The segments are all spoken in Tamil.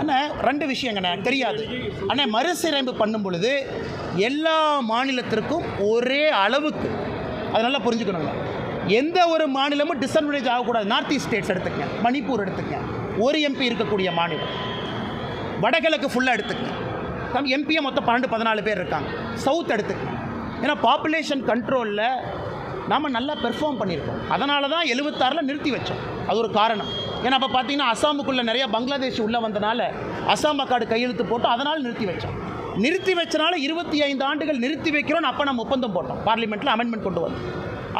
அண்ணா ரெண்டு விஷயங்கண்ணே தெரியாது. அண்ணா மறுசீரமைப்பு பண்ணும் பொழுது எல்லா மாநிலத்திற்கும் ஒரே அளவுக்கு அது நல்லா புரிஞ்சுக்கணுங்க. எந்த ஒரு மாநிலமும் டிஸ்அட்வான்டேஜ் ஆகக்கூடாது. நார்த் ஈஸ்ட் ஸ்டேட்ஸ் எடுத்துக்கங்க மணிப்பூர் எடுத்துக்கங்க. ஒரு எம்பி இருக்கக்கூடிய மாநிலம். வடகிழக்கு ஃபுல்லாக எடுத்துக்கங்க. எம்பியை மொத்தம் பன்னெண்டு பதினாலு பேர் இருக்காங்க. சவுத் எடுத்துக்கங்க. ஏன்னா பாப்புலேஷன் கண்ட்ரோலில் நாம் நல்லா பெர்ஃபார்ம் பண்ணியிருக்கோம். அதனால தான் எழுபத்தாறில் நிறுத்தி வச்சோம். அது ஒரு காரணம். ஏன்னா அப்போ பார்த்தீங்கன்னா அசாமுக்குள்ளே நிறைய பங்களாதேஷ் உள்ளே வந்தனால அசாம் அக்காடு கையெழுத்து போட்டு அதனால் நிறுத்தி வச்சோம். நிறுத்தி வச்சனால இருபத்தி ஐந்து ஆண்டுகள் நிறுத்தி வைக்கிறோம்னு அப்போ நம்ம ஒப்பந்தம் போட்டோம். பார்லிமெண்ட்டில் அமெண்ட்மெண்ட் கொண்டு வந்தோம்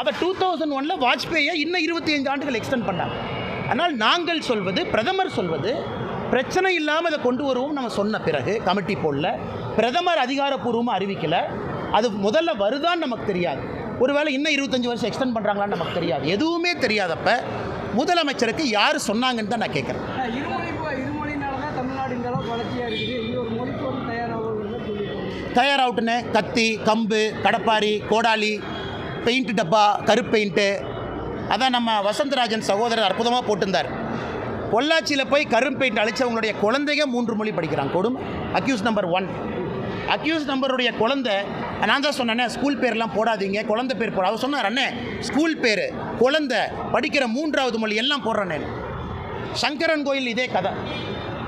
அதை டூ தௌசண்ட் ஒனில் வாஜ்பேயை இன்னும் இருபத்தி ஐந்து ஆண்டுகள் எக்ஸ்டெண்ட் பண்ணாங்க. ஆனால் நாங்கள் சொல்வது பிரதமர் சொல்வது பிரச்சனை இல்லாமல் அதை கொண்டு வருவோம் நம்ம சொன்ன பிறகு கமிட்டி போடல. பிரதமர் அதிகாரப்பூர்வமாக அறிவிக்கலை. அது முதல்ல வருதான்னு நமக்கு தெரியாது. ஒருவேளை இன்னும் இருபத்தஞ்சி வருஷம் எக்ஸ்டெண்ட் பண்ணுறாங்களான்னு நமக்கு தெரியாது. எதுவுமே தெரியாதப்ப முதலமைச்சருக்கு யார் சொன்னாங்கன்னு தான் நான் கேட்குறேன். தயாராகட்டுன்னு கத்தி கம்பு கடப்பாரி கோடாலி பெயிண்ட் டப்பா கருப்பு பெயிண்ட்டு அதான் நம்ம வசந்தராஜன் சகோதரர் அற்புதமாக போட்டிருந்தார். பொள்ளாச்சியில் போய் கரும்பு பெயிண்ட் அழிச்சவங்களுடைய குழந்தைங்க மூன்று மொழி படிக்கிறாங்க. கொடுமை. அக்யூஸ் நம்பர் ஒன் அக்யூஸ் நம்பருடைய குழந்தை நான் தான் சொன்னேனே ஸ்கூல் பேர்லாம் போடாதீங்க குழந்தை பேர் போட. அவர் சொன்னார் அண்ணே ஸ்கூல் பேர் குழந்தை படிக்கிற மூன்றாவது மொழி எல்லாம் போடுறேன் சங்கரன் கோயில் இதே கதை.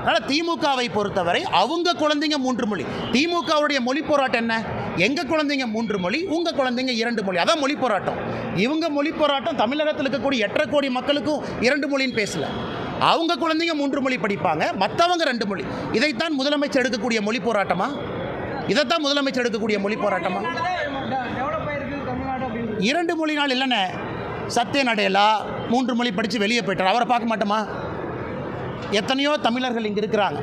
அதனால் திமுகவை பொறுத்தவரை அவங்க குழந்தைங்க மூன்று மொழி. திமுகவுடைய மொழி போராட்டம் என்ன? எங்கள் குழந்தைங்க மூன்று மொழி உங்கள் குழந்தைங்க இரண்டு மொழி. அதான் மொழி போராட்டம். இவங்க மொழி போராட்டம் தமிழகத்தில் இருக்கக்கூடிய எட்டரை கோடி மக்களுக்கும் இரண்டு மொழின்னு பேசல. அவங்க குழந்தைங்க மூன்று மொழி படிப்பாங்க மற்றவங்க ரெண்டு மொழி. இதைத்தான் முதலமைச்சர் எடுக்கக்கூடிய மொழி போராட்டமா? இதைத்தான் முதலமைச்சர் எடுக்கக்கூடிய மொழி போராட்டமா? இரண்டு மொழி நாள் இல்லைண்ணே. சத்ய நடையலா மூன்று மொழி படித்து வெளியே போயிட்டார். அவரை பார்க்க மாட்டோமா? எத்தனையோ தமிழர்கள் இங்கே இருக்கிறாங்க.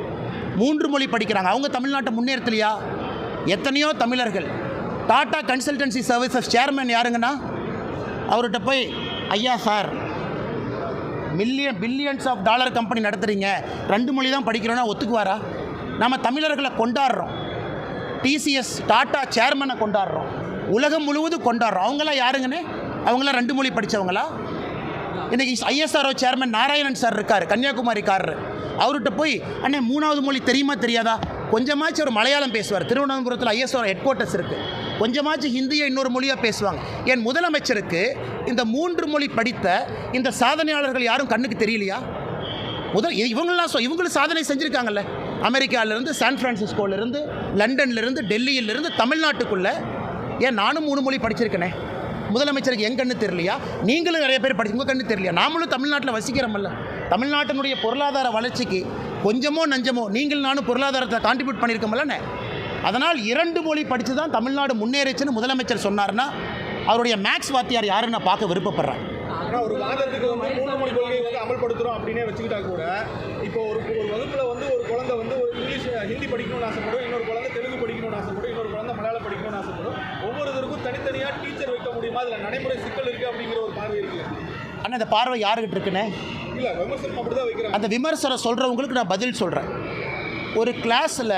மூன்று மொழி படிக்கிறாங்க. அவங்க தமிழ்நாட்டை முன்னேற்றலையா எத்தனையோ தமிழர்கள். டாடா கன்சல்டன்சி சர்வீசஸ் சேர்மன் யாருங்கன்னா? அவர்கிட்ட போய் ஐயா sir million billions of dollar company நடத்துகிறீங்க ரெண்டு மொழி தான் படிக்கிறோன்னா ஒத்துக்குவாரா? நம்ம தமிழர்களை கொண்டாடுறோம். டிசிஎஸ் டாடா சேர்மனை கொண்டாடுறோம். உலகம் முழுவதும் கொண்டாடுறோம். அவங்களாம் யாருங்கன்னு? அவங்களாம் ரெண்டு மொழி படித்தவங்களா இன்றைக்கி ஐஎஸ்ஆர்ஓ சேர்மன் நாராயணன் சார் இருக்கார் கன்னியாகுமரிக்காரர். அவர்கிட்ட போய் அண்ணே மூணாவது மொழி தெரியுமா தெரியாதா? கொஞ்சமாச்சும் ஒரு மலையாளம் பேசுவார். திருவனந்தபுரத்தில் ஐஎஸ்ஆர் ஹெட் குவார்ட்டர்ஸ் இருக்குது கொஞ்சமாச்சும் ஹிந்தியை இன்னொரு மொழியாக பேசுவாங்க. என் முதலமைச்சருக்கு இந்த மூன்று மொழி படித்த இந்த சாதனையாளர்கள் யாரும் கண்ணுக்கு தெரியலையா? முதல் இவங்களாம் சொ இவங்களும் சாதனை செஞ்சுருக்காங்கல்ல. அமெரிக்காவிலேருந்து சான் ஃப்ரான்சிஸ்கோலேருந்து லண்டன்லேருந்து டெல்லியிலேருந்து தமிழ்நாட்டுக்குள்ளே. ஏன் நானும் மூணு மொழி படிச்சிருக்கேனே? முதலமைச்சருக்கு என் கண்ணு தெரியலையா? நீங்களும் நிறைய பேர் படிச்சு உங்கள் கண்ணு தெரியலையா? நாமளும் தமிழ்நாட்டில் வசிக்கிறோமல்ல தமிழ்நாட்டினுடைய பொருளாதார வளர்ச்சிக்கு கொஞ்சமோ நஞ்சமோ நீங்கள் நானும் பொருளாதாரத்தை கான்ட்ரிபியூட் பண்ணியிருக்கோம்லண்ணே அதனால் இரண்டு மொழி படித்து தான் தமிழ்நாடு முன்னேறிச்சுன்னு முதலமைச்சர் சொன்னார்னா அவருடைய மேக்ஸ் வாத்தியார் யாருன்னு நான் பார்க்க விருப்பப்படுறேன். ஒரு வாதத்துக்கு வந்து மூணு மொழி கொள்கையை வந்து அமல்படுத்துகிறோம் அப்படின்னே வச்சுக்கிட்டா கூட இப்போ ஒரு ஒரு வகுப்பில் வந்து ஒரு குழந்தை வந்து ஒரு இங்கிலீஷ் ஹிந்தி படிக்கணும்னு ஆசைப்படும் இன்னொரு குழந்தை தெலுங்கு படிக்கணும்னு ஆசைப்படும் இன்னொரு குழந்தை மலையாளம் படிக்கணும்னு ஆசைப்படும். ஒவ்வொருத்தருக்கும் தனித்தனியாக டீச்சர் வைக்க முடியுமா? அதில் நடைமுறை சிக்கல் இருக்குது அப்படிங்கிற ஒரு பார்வை இருக்குது ஆனால் இந்த பார்வை யாருக்கிட்ட இருக்குண்ணே? இல்லை விமர்சனம் அப்படி தான் வைக்கிறாங்க. அந்த விமர்சனம் சொல்கிறவங்களுக்கு நான் பதில் சொல்கிறேன் ஒரு கிளாஸில்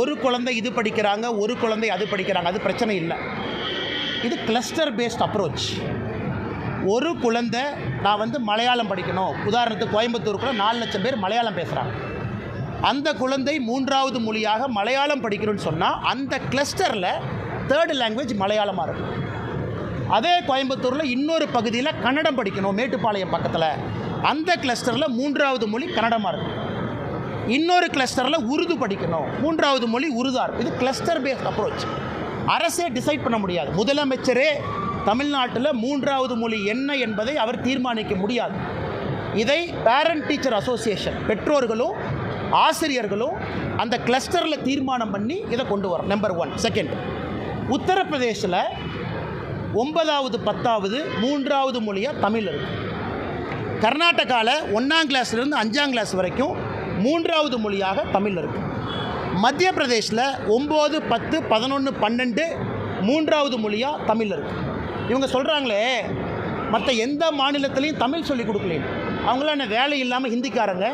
ஒரு குழந்தை இது படிக்கிறாங்க ஒரு குழந்தை அது படிக்கிறாங்க அது பிரச்சனை இல்லை. இது கிளஸ்டர் பேஸ்ட் அப்ரோச் ஒரு குழந்தை நான் வந்து மலையாளம் படிக்கணும். உதாரணத்துக்கு கோயம்புத்தூருக்குள்ள நாலு லட்சம் பேர் மலையாளம் பேசுகிறாங்க அந்த குழந்தை மூன்றாவது மொழியாக மலையாளம் படிக்கணும்னு சொன்னால் அந்த கிளஸ்டரில் தேர்டு லாங்குவேஜ் மலையாளமாக இருக்கும். அதே கோயம்புத்தூரில் இன்னொரு பகுதியில் கன்னடம் படிக்கணும் மேட்டுப்பாளையம் பக்கத்தில். அந்த கிளஸ்டரில் மூன்றாவது மொழி கன்னடமாக இருக்கும். இன்னொரு கிளஸ்டரில் உருது படிக்கணும் மூன்றாவது மொழி உருதா இருக்கும். இது கிளஸ்டர் பேஸ்ட் அப்ரோச் அரசே டிசைட் பண்ண முடியாது. முதலமைச்சரே தமிழ்நாட்டில் மூன்றாவது மொழி என்ன என்பதை அவர் தீர்மானிக்க முடியாது. இதை பேரண்ட் டீச்சர் அசோசியேஷன் பெற்றோர்களும் ஆசிரியர்களும் அந்த கிளஸ்டரில் தீர்மானம் பண்ணி இதை கொண்டு வரோம் நம்பர் ஒன் செகண்ட் உத்தரப்பிரதேசில் ஒன்பதாவது பத்தாவது மூன்றாவது மொழியாக தமிழ் இருக்குது கர்நாடகாவில் ஒன்றாம் கிளாஸ்லேருந்து அஞ்சாம் கிளாஸ் வரைக்கும் மூன்றாவது மொழியாக தமிழ் இருக்குது மத்திய பிரதேசில் ஒம்பது பத்து பதினொன்று பன்னெண்டு மூன்றாவது மொழியாக தமிழ் இருக்குது இவங்க சொல்கிறாங்களே மற்ற எந்த மாநிலத்திலையும் தமிழ் சொல்லிக் கொடுக்கலையே. அவங்களாம் என்ன வேலை இல்லாமல் ஹிந்திக்காரங்க?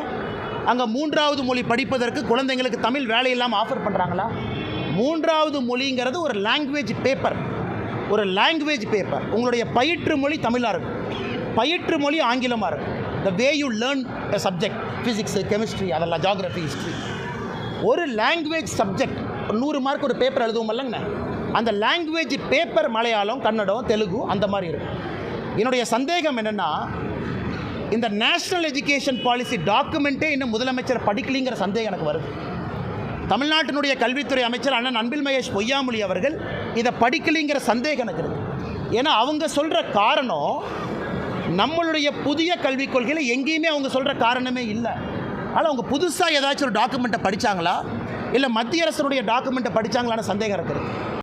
அங்கே மூன்றாவது மொழி படிப்பதற்கு குழந்தைங்களுக்கு தமிழ் வேலை இல்லாமல் ஆஃபர் பண்ணுறாங்களா மூன்றாவது மொழிங்கிறது ஒரு லாங்குவேஜ் பேப்பர் ஒரு லாங்குவேஜ் பேப்பர் உங்களுடைய பயிற்று மொழி தமிழாக இருக்கும் பயிற்று மொழி ஆங்கிலமாக இருக்கும் the way you learn a subject physics chemistry அதெல்லாம் ஜாகிரஃபி ஹிஸ்ட்ரி ஒரு லாங்குவேஜ் சப்ஜெக்ட் நூறு மார்க் ஒரு பேப்பர் எழுதுவோம் இல்லைங்கண்ணே. அந்த லாங்குவேஜ் பேப்பர் மலையாளம் கன்னடம் தெலுங்கு அந்த மாதிரி இருக்கும் என்னுடைய சந்தேகம் என்னென்னா இந்த நேஷ்னல் எஜுகேஷன் பாலிசி டாக்குமெண்ட்டே இன்னும் முதலமைச்சர் படிக்கலிங்கிற சந்தேகம் எனக்கு வருது. தமிழ்நாட்டினுடைய கல்வித்துறை அமைச்சர் அண்ணன் அன்பில் மகேஷ் பொய்யாமொழி அவர்கள் இதை படிக்கலிங்கிற சந்தேகம் எனக்கு இருக்குது ஏன்னா அவங்க சொல்கிற காரணம் நம்மளுடைய புதிய கல்விக் கொள்கையில் எங்கேயுமே அவங்க சொல்கிற காரணமே இல்லை. ஆனால் அவங்க புதுசாக ஏதாச்சும் ஒரு டாக்குமெண்ட்டை படித்தாங்களா இல்லை மத்திய அரசனுடைய டாக்குமெண்ட்டை படித்தாங்களான்னு சந்தேகம் இருக்குது